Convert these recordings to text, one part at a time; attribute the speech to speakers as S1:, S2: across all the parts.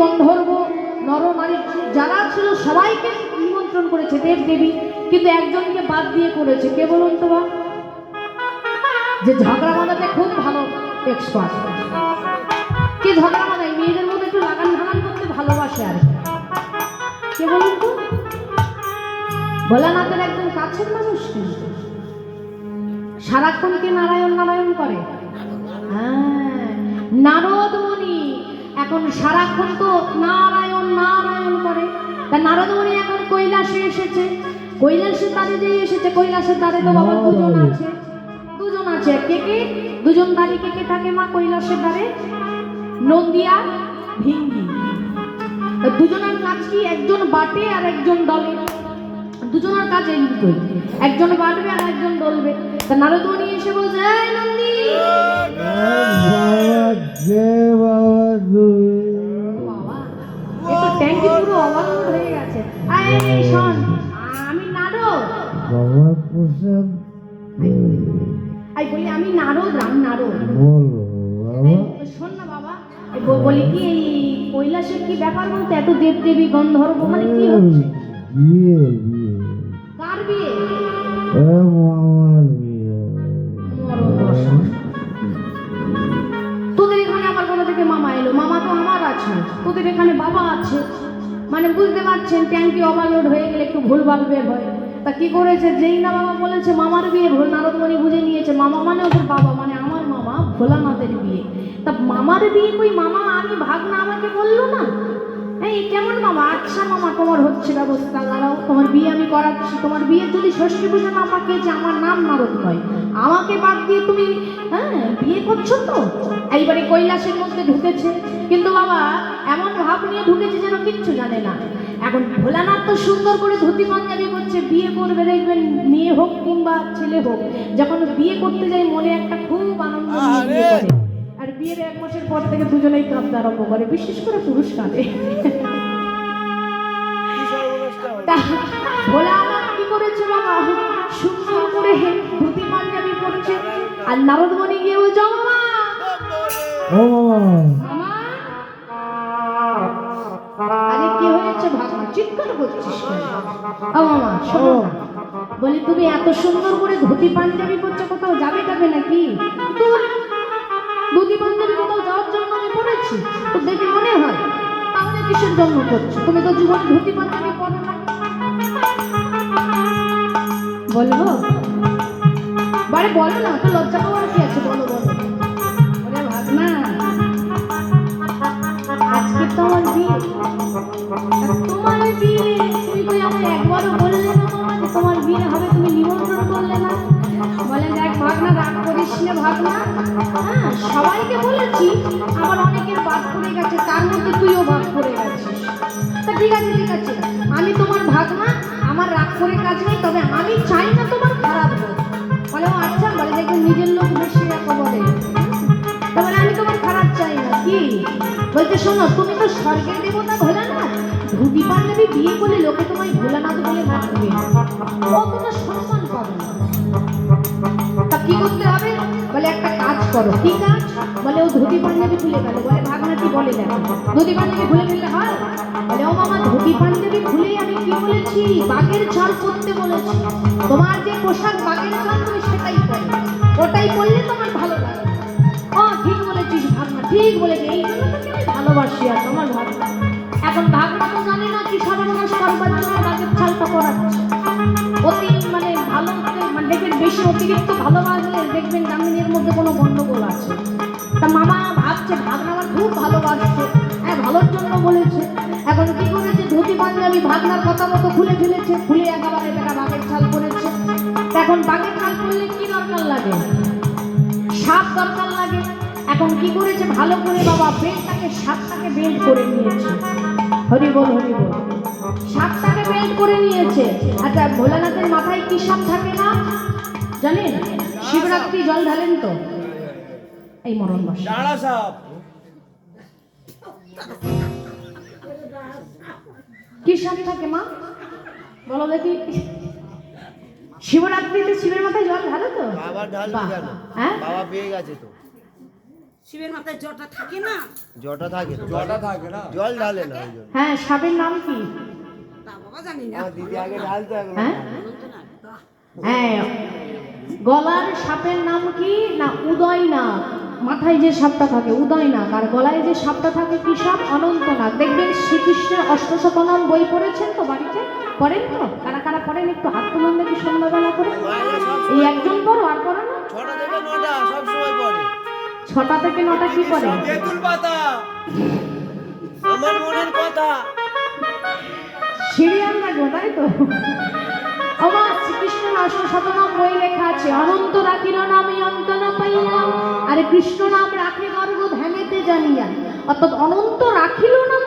S1: গন্ধর্ব নর নারী যারা ছিল সবাইকে নিমন্ত্রণ করেছে দেব দেবী কিন্তু একজনকে বাদ দিয়ে করেছে। কে বলুন তো বা? যে ঝগড়া বাঁধাতে খুব ভালো এক্সপার্ট কে ঝগড়া বাঁধায়? মেয়েদের মধ্যে একটু লাগান ভাগান করতে ভালোবাসে আর কি। বলুন তো? ভোলানাথের একজন কাছের মানুষ কিন্তু। সারাক্ষণ কে নারায়ণ নারায়ণ করে? হ্যাঁ নারদ মুনি এখন সারাক্ষণ তো নারায়ণ নারায়ণ করে। তা নারদ মুনি এখন কৈলাসে এসেছে। কৈলাসের দ্বারে যে এসেছে কৈলাসের দ্বারে তো বাবা দুজন আছে। দুজন আছে। কে কে? দুজন দাঁড়ি কে কে থাকে মা কৈলাসের দ্বারে? নন্দিয়া ভিঙ্গি। তা দুজনের কাজ কি? একজন বাটে আর একজন দলে। দুজনের কাজ এই একজন বাটবে আর একজন দলবে। তা নারদমণি এসে বলছে এই নন্দী!
S2: বাবা তুই
S1: বাবা
S2: প্রসাদ
S1: বলি আমি নারদ রাম নারদ।
S2: বলো
S1: শোন না বাবা বলি কি এই কৈলাসের কি ব্যাপার বলতে এত দেব দেবী গন্ধর্ব মানে কি হচ্ছে? মানে বুঝতে পারছেন ট্যাঙ্কি ওভারলোড হয়ে গেলে একটু ভুলভাল বের হয় তা কি করেছে? যেই না বাবা বলেছে, মামার বিয়ে ভোল, নারদমণি বুঝে নিয়েছে, মামা মানে ওদের বাবা মানে আমার মামা ভোলানাথের বিয়ে। তা মামার বিয়ে কই? মামা, আমি ভাগনা আমাকে বলল না? এই কেমন মামা? আচ্ছা মামা তোমার হচ্ছে ব্যবস্থা দাঁড়াও। তোমার বিয়ে আমি করাচ্ছি। তোমার বিয়ে যদি ষষ্ঠী পুজো না যে আমার নাম নারদ নয় আমাকে বাদ দিয়ে তুমি হ্যাঁ বিয়ে করছ তো? এইবারে কৈলাসের মধ্যে ঢুকেছে। কিন্তু বাবা এমন ভাব নিয়ে ঢুকেছে যেন কিচ্ছু জানে না। এখন ভোলানাথ তো সুন্দর করে ধুতি পাঞ্জাবি করছে বিয়ে করবে দেখবেন মেয়ে হোক কিংবা ছেলে হোক। যখন বিয়ে করতে যাই মনে একটা খুব আনন্দ বিয়ে করে। আর বিয়ের এক মাসের পর থেকে দুজনেই কাঁদতে আরম্ভ করে বিশেষ করে পুরুষ কাঁদে ভোলানাথ কি করেছে বাবা? সুন্দর করে ধুতি পাঞ্জাবি পরছে আর নারদমণি গিয়ে বলছে "ও মামা আরে কি হয়েছে ভাগনা? চিৎকার করছিস কেন? ও মামা শোনো। বলি তুমি এত সুন্দর করে ধুতি পাঞ্জাবি পরছো কোথাও যাবে যাবে নাকি? তো দেখে মনে হয় তাহলে কিসের জন্য করছ। তুমি তো জীবনে ধুতি পাঞ্জাবি পরো না। বলব বারে বলো না, তো লজ্জা পাওয়ার কি আছে বলো বলো। তোমার বিয়ে, তুমি তো আমায় একবারও বললে না, তোমার বিয়ে হবে, তুমি নিমন্ত্রণ করলে না। বলে দেখ ভাগনা রাগ করিস না হ্যাঁ সবাইকে বলেছি, আমার অনেকের বাদ পড়ে গেছে, তার মধ্যে তুইও ভাগ করে গেছিস। তা ঠিক আছে ঠিক আছে, আমি তোমার ভাগনা, আমার রাগ করে কাজ নেই, তবে আমি চাই না তোমার খারাপ হোক। বলে, ও আচ্ছা বলে, দেখো নিজের লোক বেশি একা বলে। তাহলে আমি তোমার খারাপ চাই না, কি? বলতে শোনো, তুমি তো স্বর্গের দেবতা ভোলানাথ ধুতি পাঞ্জাবি বিয়ে করলে লোকে তোমায় ভোলানাথ বলে ডাকবে অতটা সম্মান পাবে না তা কি করতে হবে, বলে একটা কাজ করো কি কাজ বলে ও ধুতি পাঞ্জাবি খুলে গেল বলে ভাগনাটি বলে দেখো? ধুতি পাঞ্জাবি খুলে ফেললে হয়? বলে, ও মামা, ধুতি পাঞ্জাবি খুলেই আমি কি বলেছি? বাঘের ছাল করতে বলেছি। তোমার যে পোশাক বাঘের ছাল তুমি সেটাই পরো। ওটাই পরলে তোমার ভালো লাগে। ও, ঠিক বলেছিস ভাগনা, ঠিক বলেছিস এই জন্য তোকে আমি ভালোবাসি আর তোমার ভাগনা। এখন ভাগনা অতিরিক্ত ভালোবাসলে দেখবেন জামিনের মধ্যে কোনো গন্ডগোল আছে। তা মামা ভাবছে ভাগনা আমার খুব ভালোবাসছে। হ্যাঁ ভালোর জন্য বলেছে। এখন কি করেছে? ধুতি পাঞ্জাবি ভাগনার কথা মতো খুলে ফেলেছে, খুলে একেবারে বেটা বাঘের ছাল করেছে। এখন বাঘের ছাল করলে কি দরকার লাগে? সাপ দরকার লাগে। এখন কি করেছে? ভালো করে বাবা বেল্টটাকে সাপটাকে বেল্ট করে নিয়েছে। হরি বল হরি বল। সাপটাকে বেল্ট করে নিয়েছে। আচ্ছা ভোলানাথের মাথায় কি সাপ থাকে না? জানেন? শিবরাত্রি জল ঢালেন তো? এই মরণ বস কি সাপ থাকে মা? বলো দেখি। শিবরাত্রিতে শিবের মাথায় জল ঢালো তো?
S3: বাবা ঢালবে কেন?
S1: হ্যাঁ?
S3: বাবা পেয়ে গেছে তো। শিবের মাথায় জটা থাকে না?
S2: জটা থাকে না।
S4: জটা থাকে না?
S2: জল ঢালে না
S1: হ্যাঁ সাপের নাম কি?
S3: তা বাবা জানি না।
S2: দিদি আগে ঢালতো
S1: হ্যাঁ? হ্যাঁ। গলার সাপের নাম কি? না উদয় নাগ মাথায় যে সাপটা থাকে উদয় নাগ আর গলায় যে সাপটা থাকে কি সাপ? অনন্তনাগ। দেখবেন শ্রীকৃষ্ণের অষ্টশতনাম বই পড়েছেন তো বাড়িতে? পড়েন তো? কারা কারা পড়েন একটু হাত তুলুন দেখি সন্ধ্যাবেলা করে। এই একজন পড়ো আর পড়ো না?
S2: ছটা থেকে নটা পড়ে।
S1: কি করে
S2: আমার মনের কথা।
S1: সিরিয়াল লাগবে তাই তো? আমার অনন্ত রাখিল নামে অন্ত না আরে কৃষ্ণ নাম রাখে গর্ব ধ্যানেতে জানিয়া। অর্থাৎ অনন্ত রাখিল না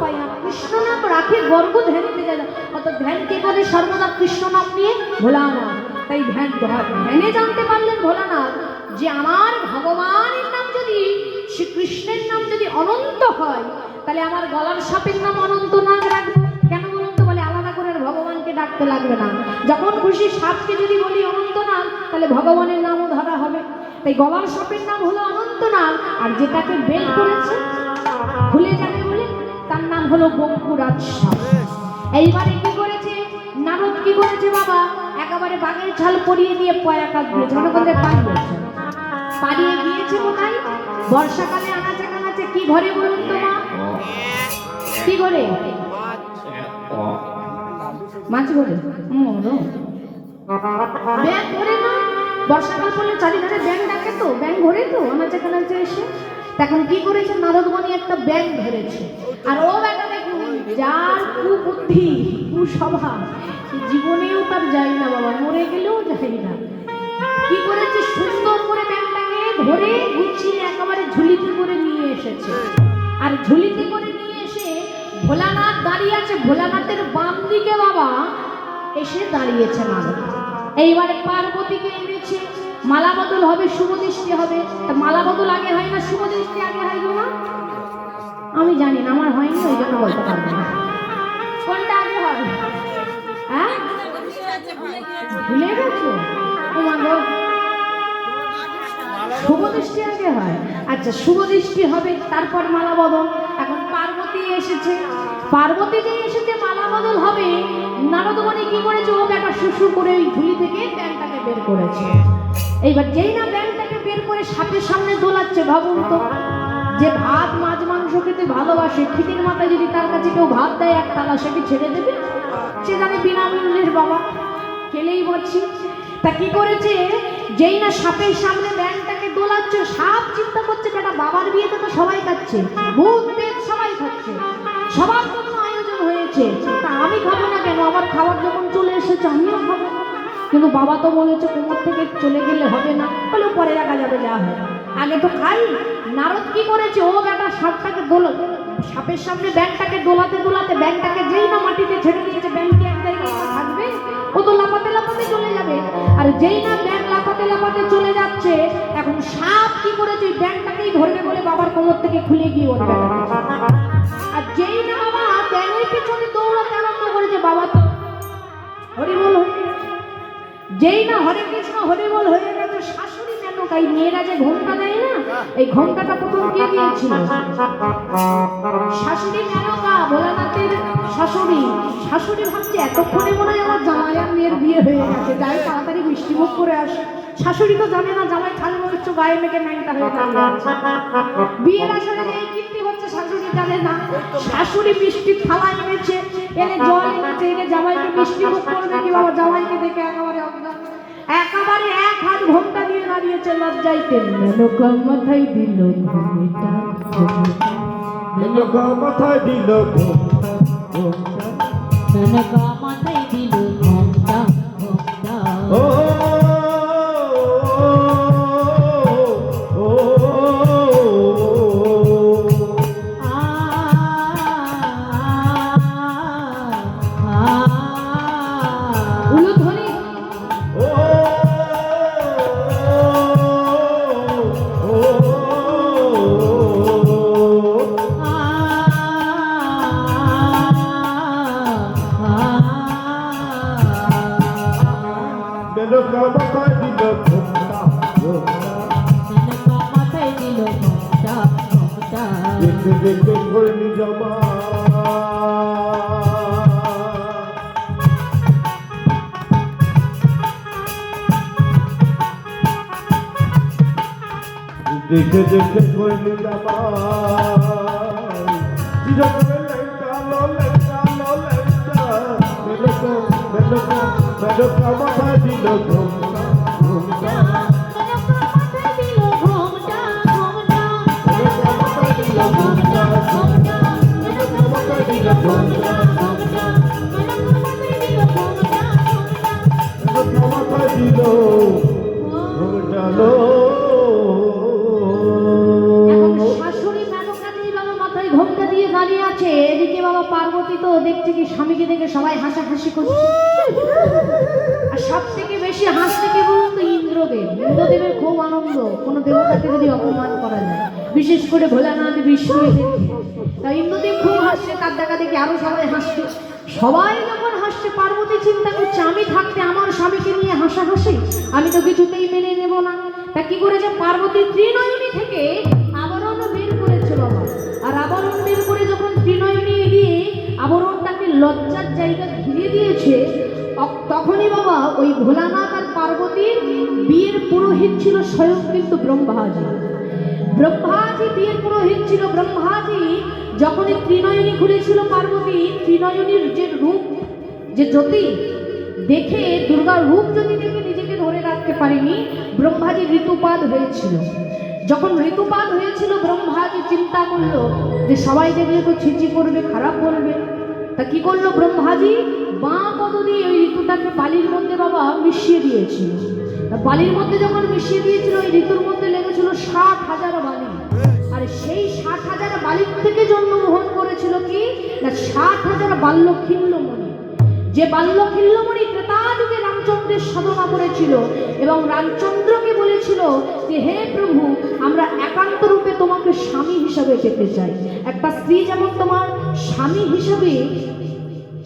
S1: পাইয়া, কৃষ্ণ নাম অর্থাৎ ধ্যান কে করে সর্বদা কৃষ্ণ নাম নিয়ে ভোলানাথ। তাই ধ্যান ধ্যানে জানতে পারলেন ভোলানাথ যে আমার ভগবানের নাম যদি, শ্রীকৃষ্ণের নাম যদি অনন্ত হয়, তাহলে আমার গলার সাপের নাম অনন্ত নাগ রাখব। ভগবানকে লাগবে না। যখন খুশি সাপকে যদি বলি অনন্ত নাগ তাহলে ভগবানের নামও ধরা হবে। তাই গলার সাপের নাম হলো অনন্ত নাগ আর যেটাকে বেল করেছে, ভুলে যাবে বলে তার নাম হলো বঙ্কুরাজ সাপ। এইবারে কি করেছে? নারদ কি করেছে বাবা? একেবারে বাঘের ছাল পরিয়ে দিয়ে পয়া কাজ দিয়েছে। মনে করতে পালিয়েছে। পালিয়ে গিয়েছে কোথায়? বর্ষাকালে আনাচে কানাচে কি ঘরে বলুন তো মা? কি ঘরে মাছ বলো। ব্যাং ঘরে না বর্ষাকাল পড়লে চারিধারে ব্যাং ডাকে তো ব্যাং ঘরে তো আনাচে কানাচে এসে। তখন কি করেছে? নারদমণি একটা ব্যাং ধরেছে। আর ও ব্যাটা দেখুন যার কুবুদ্ধি, কুস্বভাব জীবনেও তার যায় না বাবা, মরে গেলেও যায় না। কি করেছে? সুন্দর করে ব্যাংটাকে ধরে গুছিয়ে একেবারে ঝুলিতে করে নিয়ে এসেছে। আর ঝুলিতে করে নিয়ে ভোলানাথ দাঁড়িয়ে আছে, ভোলানাথের বাম দিকে বাবা এসে দাঁড়িয়েছে নারদ এইবারে পার্বতীকে এনেছে, মালা বদল হবে, শুভ দৃষ্টি হবে। তা মালা বদল আগে হয় না, শুভ দৃষ্টি আগে হয় মা আমি জানি না, আমার হয়নি, ওই জন্য বলতে পারব না। কোনটা আগে হয় হ্যাঁ? ভুলে গেছো? মা গো। শুভ দৃষ্টি আগে হয়। আচ্ছা শুভ দৃষ্টি হবে, তারপর মালা বদল। এসেছে। পার্বতী যে এসেছে, মালা বদল হবে। নারদমণি কি করেছে? ও ব্যাটা শুশু করে ওই ঝুলি থেকে ব্যাংকটাকে বের করেছে। এইবার যেই না ব্যাংকটাকে বের করে সাপের সামনে দোলাচ্ছে ভাবুন তো। যে ভাত, মাছ, মাংস খেতে ভালোবাসে খিদির মাথায় যদি তার কাছে কেউ ভাত দেয়, এক থালা সে কি ছেড়ে দেবে? সে জানে বিনামূল্যের বাবা। খেলেই বলছি। তা কি করেছে? যেই না সাপের সামনে ব্যাংটাকে দোলাচ্ছে, সাপ চিন্তা করছে, বেটা বাবার বিয়েতে তো সবাই খাচ্ছে। ভূত খাবার যখন চলে এসেছে, আমিও খাব। কিন্তু বাবা তো বলেছে, কোমর থেকে চলে গেলে হবে না। বলে, পরে রাখা যাবে, যা হয় আগে তো খাই। নারদ কি করেছে? ও বেটা সাপটাকে দোল, সাপের সামনে ব্যাংকটাকে দোলাতে দোলাতে ব্যাংকটাকে যেই না মাটিতে ছেড়ে দিয়েছে ব্যাংকটি এক জায়গায় থাকবে? ও তো লাফাতে লাফাতে চলে যাবে। আর যেই না ব্যাংক লাফাতে লাফাতে চলে যাচ্ছে, এখন সাপ কি করেছে? ওই ব্যাংকটাকেই ধরবে বলে বাবার কোমর থেকে খুলে গিয়ে ওর বেটাকে যেই না হরে কৃষ্ণ হরিবল হয়ে গেছে শাশুড়ি মেনকা এই মেয়েরা যে ঘোমটা দেয় না, এই ঘোমটাটা প্রথম কে দিয়েছিল? শাশুড়ি মেনকা ভোলানাথের শাশুড়ি। শাশুড়ি ভাবছে, এতক্ষণে মনে হয় আমার জামাই আর মেয়ের বিয়ে হয়ে গেছে। যাই তাড়াতাড়ি মিষ্টিমুখ করে আসে। শাশুড়ি তো জানে না, জামাই খালি হচ্ছে গায়ে মেঘে ন্যাংটা হয়ে বিয়ের আসলে এই কীর্তি হচ্ছে, শাশুড়ি জানে না। শাশুড়ি মিষ্টি থালা এনেছে, এনে জল এনেছে, এনে জামাইকে মিষ্টি মুখ করবে কি বাবা? জামাইকে দেখে একেবারে একেবারে এক হাত ঘোমটা দিয়ে দাঁড়িয়েছে লজ্জাইতে মেনকা মাথায় দিল ঘোমটা
S4: লোকা মাথায় দিল ঘোমটা, ঘোমটা।
S5: মেনকা
S4: দেখে দেখে করলি জমা। দেখে দেখে করলি জমা। মেলকা মেলকা মেলকা মাথা দিল ঘুমটা
S1: মাথায় দেখছে কি স্বামীকে দেখে সবাই হাসাহাসি করছে। আর সব থেকে বেশি হাসতে কে বলুন তো ইন্দ্রদেব? ইন্দ্রদেবের খুব আনন্দ। কোনো দেবতাকে যদি অপমান করা যায় বিশেষ করে ভোলানাথ বিষ্ণু ইন্দ্রদেব খুব হাসছে, তার দেখা দেখি আরও সবাই হাসছে। সবাই যখন হাসছে, পার্বতী চিন্তা করছে, আমি থাকতে আমার স্বামীকে নিয়ে হাসাহাসি? আমি তো কিছুতেই মেনে নেব না। তা কি করেছে? পার্বতী ত্রিনয়নী থেকে আবরণ বের করেছে বাবা। আর আবরণ বের করে যখন ত্রিনয়নী দিয়ে আবরণটাকে লজ্জার জায়গা ঘিরে দিয়েছে তখনই বাবা ওই ভোলানাথ আর পার্বতীর বিয়ের পুরোহিত ছিল স্বয়ং কিন্তু ব্রহ্মাজি। ব্রহ্মাজি বিয়ের পুরোহিত ছিল ব্রহ্মাজি। যখনই ত্রিনয়নী খুলেছিল পার্বতী, ত্রিনয়নীর যে রূপ, যে জ্যোতি, দেখে দুর্গার রূপ যদি দেখে নিজেকে ধরে রাখতে পারেনি, ব্রহ্মাজি ঋতুপাত হয়েছিল। যখন ঋতুপাত হয়েছিল, ব্রহ্মাজি চিন্তা করল যে সবাই দেখলে তো ছিচি করবে, খারাপ বলবে, তা কি করল ব্রহ্মাজি? বাঁ পদ দিয়ে ওই ঋতুটাকে বালির মধ্যে বাবা মিশিয়ে দিয়েছিল। বালির মধ্যে যখন মিশিয়ে দিয়েছিল, ওই ঋতুর মধ্যে লেগেছিল ষাট করেছিল কি? না, ষাট হাজার বাল্যখিল্যমণি যে বাল্যখিল্যমণি ত্রেতা যুগে রামচন্দ্রের সাধনা করেছিল এবং রামচন্দ্রকে বলেছিল যে, হে প্রভু, আমরা একান্ত রূপে তোমাকে স্বামী হিসাবে পেতে চাই। একটা স্ত্রী যেমন তোমার স্বামী হিসাবে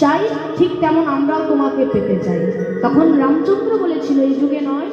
S1: চাই, ঠিক তেমন আমরাও তোমাকে পেতে চাই। তখন রামচন্দ্র বলেছিল, এই যুগে নয়,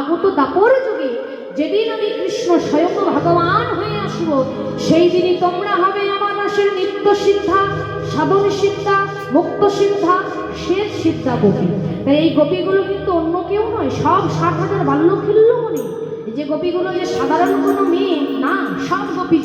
S1: আগত দাপর যুগে যেদিন আমি কৃষ্ণ স্বয়ং ভগবান হয়ে আসব, সেই দিনই তোমরা হবে আমার রসের নিত্য সিদ্ধা, সাধন সিদ্ধা, মুক্ত সিদ্ধা শ্বেত সিদ্ধা গোপী। তাই এই গোপীগুলো কিন্তু অন্য কেউ নয়, সব ষাট হাজার বাল্যখিল্যমণি মনে যে গোপীগুলো যে সাধারণ কোনো মেয়ে, না, সব গোপী।